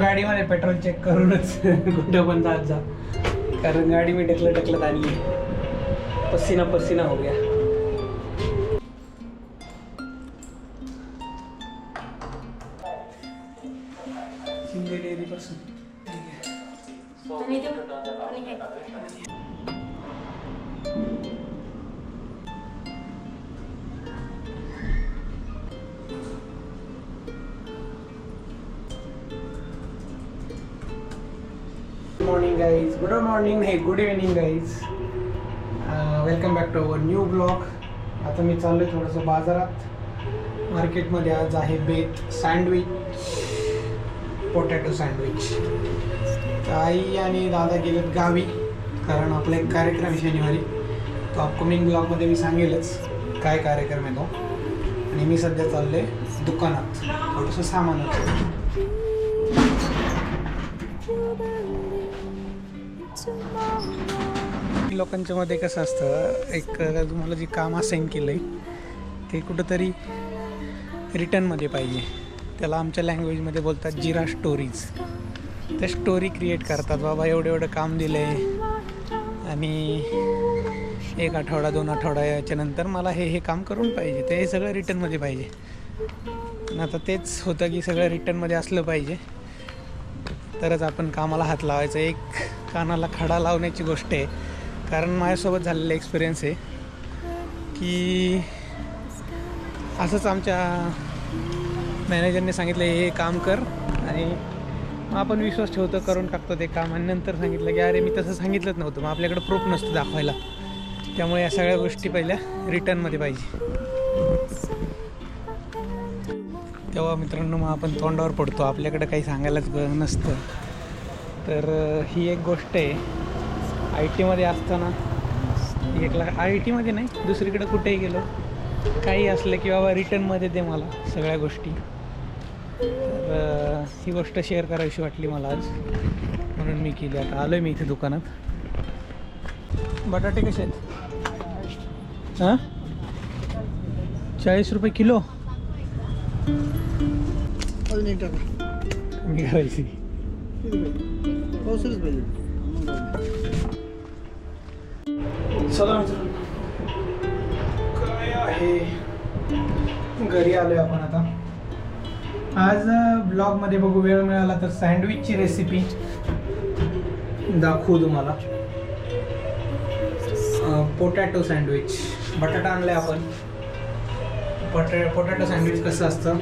गाडीमध्ये petrol check करूनच कुठं पण जात जा. कारण गाडी मी ढकलत ढकलत आणली पसीना पसीना हो गया. शिंदे गाईज गुड मॉर्निंग नाही good evening guys welcome back to our new blog आता मी चाललो आहे थोडंसं बाजारात. मार्केटमध्ये आज आहे बेत सँडविच पोटॅटो सँडविच तर आई आणि दादा गेलेत गावी कारण आपला एक कार्यक्रम आहे शनिवारी. तो अपकमिंग ब्लॉगमध्ये मी सांगेलच काय कार्यक्रम आहे तो. आणि मी सध्या चाललो आहे दुकानात थोडंसं सामान लोकांच्या मध्ये कसं असतं एक तुम्हाला जे काम असाईन केलं आहे ते कुठंतरी रिटर्नमध्ये पाहिजे. त्याला आमच्या लँग्वेजमध्ये बोलतात जिरा स्टोरीज त्या स्टोरी क्रिएट करतात बाबा एवढं एवढं काम दिलं आहे आणि एक आठवडा दोन आठवडा याच्यानंतर मला हे हे काम करून पाहिजे. ते हे सगळं रिटर्नमध्ये पाहिजे. आता तेच होतं की सगळं रिटर्नमध्ये असलं पाहिजे. तरच आपण कामाला हात लावायचं. एक कानाला खडा लावण्याची गोष्ट आहे. कारण माझ्यासोबत झालेला एक्सपिरियन्स आहे की असंच आमच्या मॅनेजरने सांगितलं हे काम कर. आणि मग आपण विश्वास ठेवतो करून टाकतो ते काम. आणि नंतर सांगितलं की अरे मी तसं सांगितलंच नव्हतं. मग आपल्याकडे प्रूफ नसतं दाखवायला. त्यामुळे या सगळ्या गोष्टी पहिल्या रिटर्नमध्ये पाहिजे. तेव्हा मित्रांनो मग आपण तोंडावर पडतो. आपल्याकडे काही सांगायलाच नसतं. तर ही एक गोष्ट आहे. आय टीमध्ये असताना एक ला आय टीमध्ये नाही दुसरीकडे कुठेही गेलो. काही असलं की बाबा रिटर्नमध्ये दे मला सगळ्या गोष्टी. तर ही गोष्ट शेअर करावीशी वाटली मला आज. म्हणून मी केली आता. आलो आहे मी इथे दुकानात. बटाटे कसे आहेत? हां चाळीस रुपये किलो? कमी करायची चला मित्रांनो काय आहे? घरी आलोय आपण आता. आज ब्लॉगमध्ये बघू वेळ मिळाला तर सँडविचची रेसिपी दाखवू तुम्हाला. पोटॅटो सँडविच बटाटा आणलाय आपण. पटे पोटॅटो सँडविच कसं असतं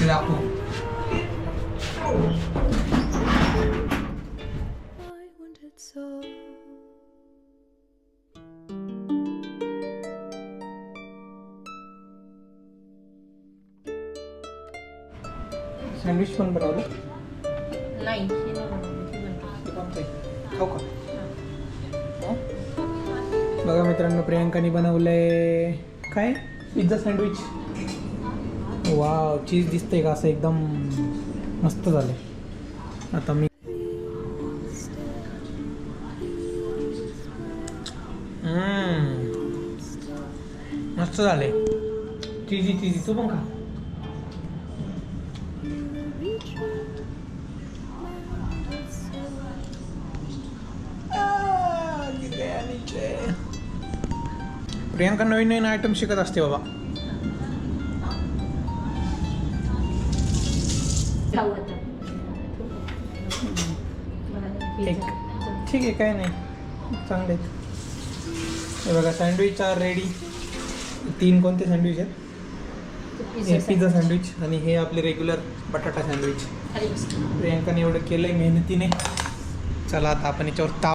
ते दाखवू. सँडविच पण बनवलं. नाही? खाऊ का? बघा मित्रांनो प्रियांकाने बनवलंय काय? Pizza sandwich. वाव चीज दिसतंय का असं? एकदम मस्त झालंय. आता मी. मस्त झालंय. चीजी चीजी. तू पण खा. प्रियांका नवीन नवीन आयटम शिकत असते बाबा. एक ठीक आहे काय नाही. चांगले आहेत. बघा सँडविच आर रेडी तीन कोणते सँडविच आहेत? हे पिझ्झा सँडविच आणि हे आपले रेग्युलर बटाटा सँडविच. प्रियांकाने एवढं केलंय मेहनतीने. चला आता आपण याच्यावर ताव